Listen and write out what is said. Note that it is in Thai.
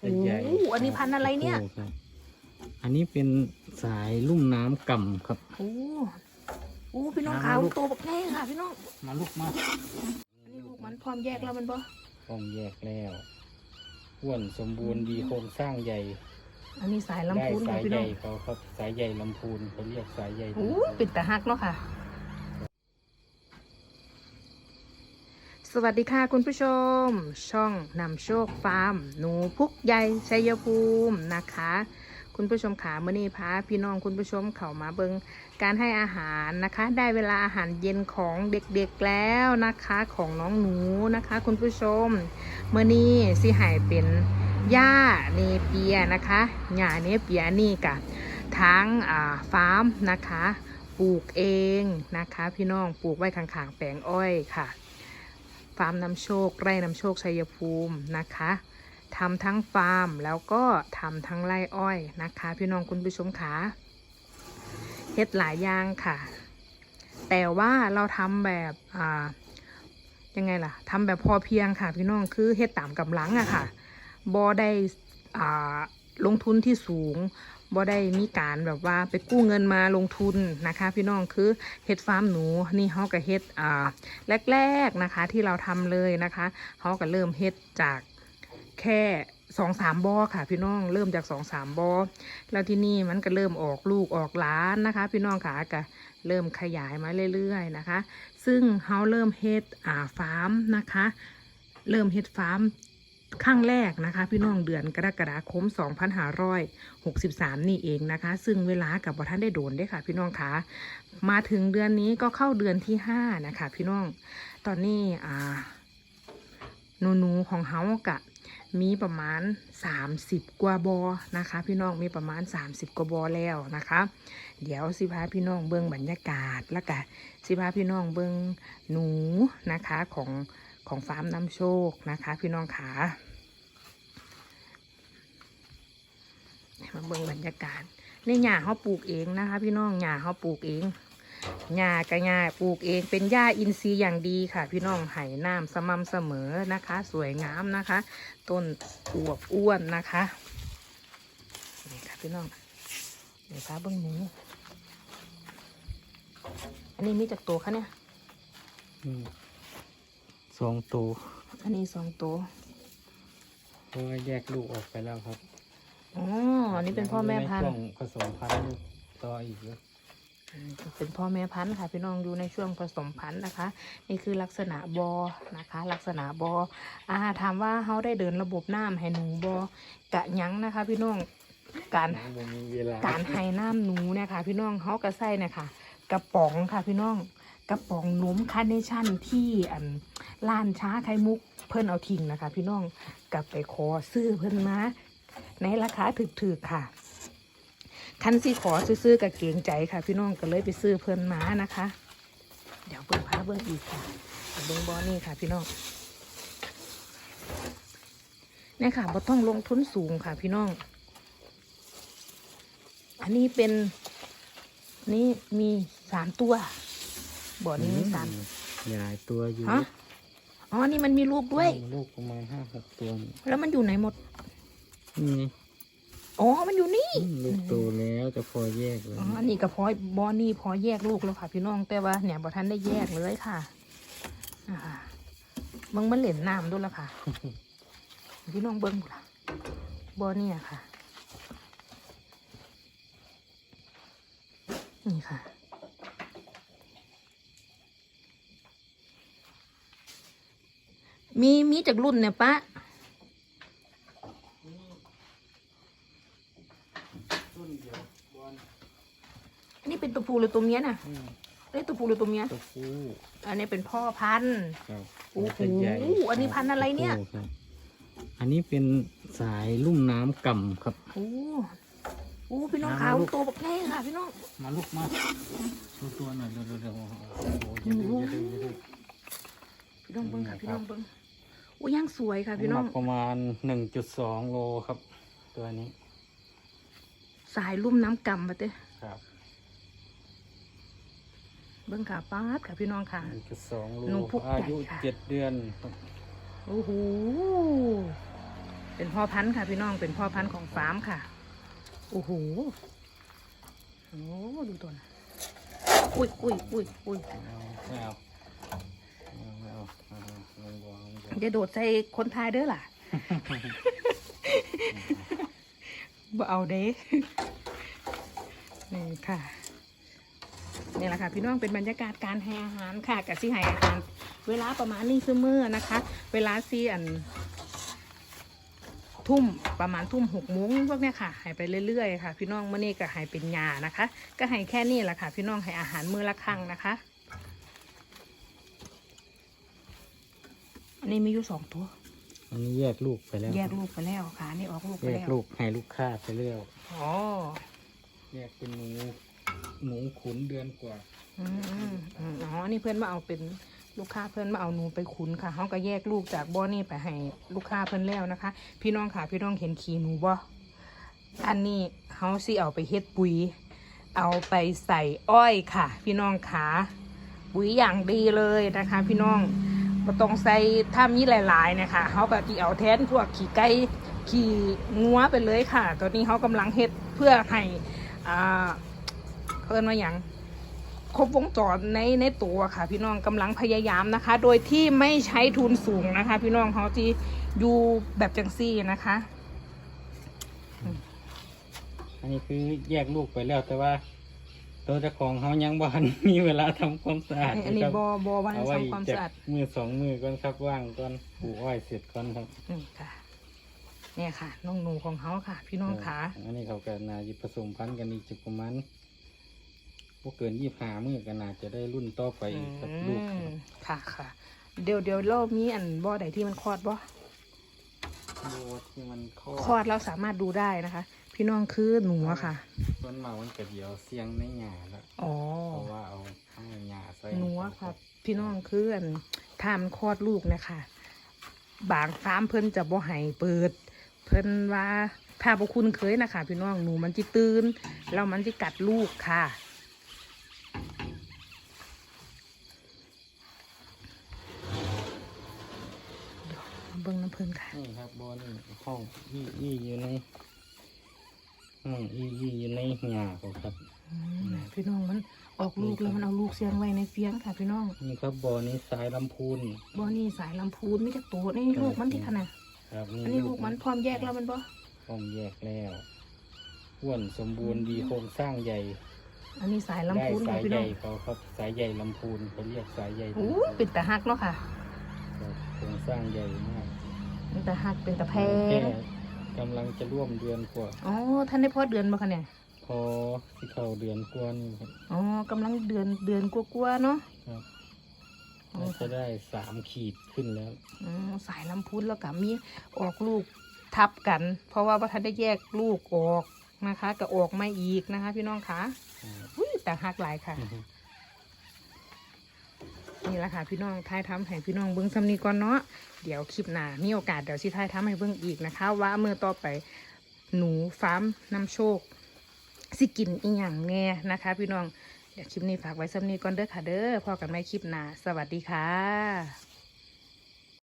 โอ้โหอันนี้พันธุ์อะไรเนี่ย โอ้ครับอันนี้เป็นสายลุ่มน้ำก่ำครับ โอ้โอ้พี่น้องอ่าขาวลูกโตบักแน่ค่ะพี่น้อง มาลูกมาอันนี้ลูกมันพร้อมแยกแล้วมันบ่ต้องแยกแล้วอ้วนสมบูรณ์ดีโครงสร้างใหญ่ อันนี้สายลำได้พูนสาค่ะยพี่ใหน้ญ่องเขาครับสายใหญ่ลำพูนเขาเรียกสายใหญ่โอ้ลำพูนเป็นตาฮักเนาะค่ะ สวัสดีค่ะคุณผู้ชม ช่องนำโชคฟาร์ม หนูพุกใหญ่ชัยภูมินะคะ คุณผู้ชมขาเมื่อนี้พาพี่น้องคุณผู้ชมเข้ามาเบิงการให้อาหารนะคะ ได้เวลาอาหารเย็นของเด็กๆแล้วนะคะของน้องหนูนะคะ คุณผู้ชมเมื่อนี้สิหายเป็นหญ้าเนเปียนะคะหญ้าเนเปียนี่กับทั้งฟาร์มนะคะ ปลูกเองนะคะ พี่น้องปลูกไว้ข้างๆแปลงอ้อยค่ะ ฟาร์มนำโชค ไร่นำโชคชัยภูมินะคะทำทั้งฟาร์มแล้วก็ทำทั้งไร่อ้อยนะคะ พี่น้องคุณผู้ชมขาเฮ็ดหลายอย่างค่ะ แต่ว่าเราทำแบบอ่ายังไงล่ะทำแบบพอเพียงค่ะ พี่น้องคือเฮ็ดตามกำลังอะค่ะบอได้อ่าลงทุนที่สูง บ่ได้มีการแบบว่าไปกู้เงินมาลงทุนนะคะ พี่น้องคือเฮ็ดฟาร์มหนูนี่เฮาก็เฮ็ดอ่าแรกๆนะคะที่เราทำเลยนะคะเขาก็เริ่มเฮ็ดจากแค่สองสามบอค่ะ พี่น้องเริ่มจากสองสามบอแล้วที่นี่มันก็เริ่มออกลูกออกหล้านนะคะ พี่น้องค่ะก็เริ่มขยายมาเรื่อยๆนะคะ ซึ่งเขาเริ่มเฮ็ดอ่าฟาร์มนะคะ เริ่มเฮ็ดฟาร์ม ข้างแรกนะคะ พี่น้องเดือนกรกฎาคม 2563 นี่เองนะคะ ซึ่งเวลากับบท่านได้โดนได้ค่ะ พี่น้องคะมาถึงเดือนนี้ก็เข้าเดือนที่ห้านะคะ พี่น้องตอนนี้อ่าหนูหนูของเฮากะมีประมาณ 30 กว่าบอนะคะ พี่น้องมีประมาณ 30 กว่าบอแล้วนะคะ เดี๋ยวสิพาพี่น้องเบิ้งบรรยากาศแล้วก็สิพาพี่น้องเบิ้งหนูนะคะของ ของฟาร์มน้ำโชคนะคะ พี่น้องขามาเบิ้งบรรยากาศในหญ้าเขาปลูกเองนะคะ พี่น้องหญ้าเขาปลูกเองหญ้ากระหญ้าปลูกเอง เป็นหญ้าอินทรีย์อย่างดีค่ะ พี่น้องไห่น้ำสม่ำเสมอนะคะ สวยงามนะคะ ต้นอวบอ้วนนะคะนี่ค่ะพี่น้องเดี๋ยวพาเบิ้องหนูอันนี้มีจากตัวคะเนี่ยอืม สองตัวอันนี้สองตัวเพราะว่าแยกลูกออกไปแล้วครับอ๋ออันนี้เป็นพ่อแม่พันในธุ์ช่วงผสมพันธุ์ลูกต่ออีกเยอะอืมเป็นพ่อแม่พันธุ์ค่ะพี่น้องอยู่ในช่วงผสมพันธุ์นะคะ นี่คือลักษณะบอนะคะ ลักษณะบออ่าถามว่าเขาได้เดินระบบน้ำให้หนูบอกะหยั้งนะคะ พี่น้องการ น้องบ่มีเวลา การให้น้ำหนูเนี่ยค่ะ พี่น้องเขากระใส่เนี่ยค่ะ กระป๋องค่ะพี่น้อง กระป๋องนมคาเนชั่นที่อันร้านช้าไข่มุกเพิ่นเอาทิ้งนะคะ พี่น้องกลับไปขอซื้อเพิ่นมาในราคาถึกๆค่ะ คันสิขอซื้อๆกับเกงใจค่ะ พี่น้องก็เลยไปซื้อเพิ่นมานะคะ เดี๋ยวเบิ่งพาเบิ่งอีกค่ะเบิ่งบอนี่ค่ะ พี่น้องเนี่ยค่ะบ่ต้องลงทุนสูงค่ะ พี่น้อง อันนี้เป็นนี่มีสามตัว บ่อนี้มีสามใหญ่ตัวอยู่ฮะอ๋อ นี่มันมีลูกด้วย ลูกประมาณห้าหกตัวนี่แล้วมันอยู่ไหนหมด นี่อ๋อ มันอยู่นี่อืมลูกโตแล้วจะพอแยกเลยอ๋อ อันนี้ก็พอบอนี่พอแยกลูกแล้วค่ะพี่น้อง แต่ว่าเนี่ยบ่ทันได้แยกเลยค่ะอ่าเบิ่งมันเหล่นน้ำด้วยละค่ะ พี่น้องเบิ้งล่ะบอนี่อะค่ะ นี่ค่ะ มีมีจากรุ่นเนี่ยปะต้นเดียวบอลอันนี้เป็นตัวผู้หรือตัวเมียน่ะอืมอันนี้ตัวผู้หรือตัวเมีย ตัวผู้อันนี้เป็นพ่อพันธุ์ ครับโอ้โหตัวใญ่อันนี้พันธุ์อะไรเนี่ย ตัวผู้ครับอันนี้เป็นสายลุ่มน้ำก่ำครับ โอ้โอ้พี่น้องน้ำขาวลูกตัวบักแน่ค่ะพี่น้อง มาลูกมาดูตัวหน่อยเร็วๆๆโอ้โหอย่าดื้ออย่าดื้ออย่าดื้อพี่น้องเบิ้งค่ะนี่พี่ครัน้อบงเบิ้ง โอ้ยังสวยค่ะพี่น้องำหกประมาณหนึ่งจุดสองโลครับ ตัวนี้ สายลุ่มน้ำกำมาเต้ครับ เบิ้งขาป้าดค่ะพี่น้องค่ะหนึ่งจุดสองโลหนูพุกอายุใหญ่ค่ะเจ็ดเดือนครับโอ้โหเป็นพ่อพันธุ์ค่ะพี่น้องเป็นพ่อพันธุ์ของฟาร์มค่ะโอ้โหโอ้ดูตัวนะอุ้ยอุ้ยอุ้ยอุ้ย ไม่เอาไม่เอาไม่เอาไม่ เอาไม่เอาไม่เอาอย่าโดดใส่คนไทยเด้อล่ะบ่เอาเด้นี่ค่ะนี่แหละค่ะพี่น้องเป็นบรรยากาศการให้อาหารค่ะกับที่ให้อาหารเวลาประมาณนี้คือมือนะคะ เวลาซีอัน ทุ่มประมาณทุ่มหกโมงพวกเนี้ยค่ะให้ไปเรื่อยๆค่ะ พี่น้องเมื่อนี้ก็ให้เป็นยานะคะ ก็ให้แค่นี้แหละค่ะ พี่น้องให้อาหารมือละครั้งนะคะ อันนี้มีอยู่สองตัว อันนี้แยกลูกไปแล้วแยกลูกไปแล้วค่ะอันนี่ออกลูกไปแยกแล้วลูกให้ลูกค้าไปเรื่อยอ๋อแยกเป็นหนูหนูขุนเดือนกว่า อืมอืมอืมอ๋อนี่เพื่อนมาเอาเป็นลูกค้าเพื่อนมาเอาหนูไปขุนค่ะเขาก็แยกลูกจากบ่อนี่ไปให้ลูกค้าเพื่อนแล้วนะคะ พี่น้องค่ะพี่น้องเห็นขี้หนูบ่อันนี้เขาสิเอาไปเฮ็ดปุ๋ย เอาไปใส่อ้อยค่ะ พี่น้องขาปุ๋ยอย่างดีเลยนะคะ พี่น้อง มาต้องใส่ถ้ามีหลายๆเนี่ยค่ะเขาก็ที่เอาแทนพวกขี่ไก่ขี่งัวไปเลยค่ะ ตอนนี้เขากำลังเฮ็ดเพื่อให้อ่าเขาเรียกว่าอย่างครบวงจรในในตัวค่ะ พี่น้องกำลังพยายามนะคะ โดยที่ไม่ใช้ทุนสูงนะคะ พี่น้องเขาที่อยู่แบบจังซี่นะคะ อันนี้คือแยกลูกไปแล้วแต่ว่า ตัวเจ้าของเขายังบ้านมีเวลาทำความสะอาดอันนี้ครับบอบอวันเอาไว้ทำความจากสะอาดมือสองมือก่อนครับว่างก่อนปลูกอ้อยเสร็จก่อนครับอืมค่ะ เนี่ยค่ะ น้องหนูของเขาค่ะ พี่น้องขาอันนี้เขาก็น่าจะผสมพันธุ์กันอีกจะประมาณพวกเกินยี่ห้ามือก็น่าจะได้รุ่นต่อไปอีกครับลูกอืมค่ะค่ะ เดี๋ยวเดี๋ยวเรามีอันบ่อใดที่มันคลอดบ่โบที่มันข้อคลอดเราสามารถดูได้นะคะ พี่น้องคือหนูอะค่ะต้นเมามันกระเดียวเสียงในหญ้าแล้วอ๋อ เพราะว่าเอาข้างในหญ้าใส่หนูอะค่ะ พี่น้องคืออันทามนคลอดลูกนะคะบางฟาร์มเพิ่นจะบ่ให้เปิด เพิ่นว่าถ้าบ่คุณเคยนะคะพี่น้องหนูมันจิตื่นแล้วมันจิกัดลูกค่ะเดี๋ยวมาเบิ่งน้ำเพิ่นค่ะ นี่ครับบอนี่ห้องอีอีอยู่ในห้ องอีอีอยู่ในหญ้าเขาครับ อืมพี่น้องมันออกลูกแล้วมันเอาลูกเสียงไว้ในเฟียงค่ะพี่น้องนี่ครับบอนี้สายลำพูน บ่นี่สายลำพูนไม่จะโตนี่ลูกมันที่ขนาดครับอันนี้ลูกมันพร้อมแยกแล้วมันบ่พร้อมแยกแล้วอ้วนสมบูรณ์ดีโครงสร้างใหญ่ อันนี้สายลำได้พูนสาค่ะยพี่ใหน้ญ่องเขาครับสายใหญ่ลำพูนเขาเรียกสายใหญ่อู้ลำพูนเป็นตาหักเนาะค่ะครับโครงสร้างใหญ่มากเป็นตาหักเป็นตาแพแค่ง กำลังจะร่วมเดือนกว่าอ๋อท่านได้พอเดือนบ่คะเนี่ยพอที่เข้าเดือนกว่านี่ครับอ๋อกำลังเดือนเดือนกว่าๆเนาะครับอ๋อน่าจะได้สามขีดขึ้นแล้วอืมสายลำพูนแล้วก็มีออกลูกทับกัน เพราะว่าบ่ทันได้แยกลูกออกนะคะก็ออกมาอีกนะคะ พี่น้องคะอุ้ยแต่หักหลายค่ะ นี่แหละค่ะพี่น้องท้ายทำให้พี่น้องเบิ้งสำนีก่อนเนาะเดี๋ยวคลิปหน้ามีโอกาสเดี๋ยวชี้ท้ายทำให้เบิ้งอีกนะคะ ว่าเมื่อต่อไปหนูฟาร์มนำโชค สิกินอีหยังแน่นะคะ พี่น้องเดี๋ยวคลิปนี้ฝากไว้สำนีก่อนเด้อค่ะเด้อพอกันไม่คลิปหน้าสวัสดีค่ะ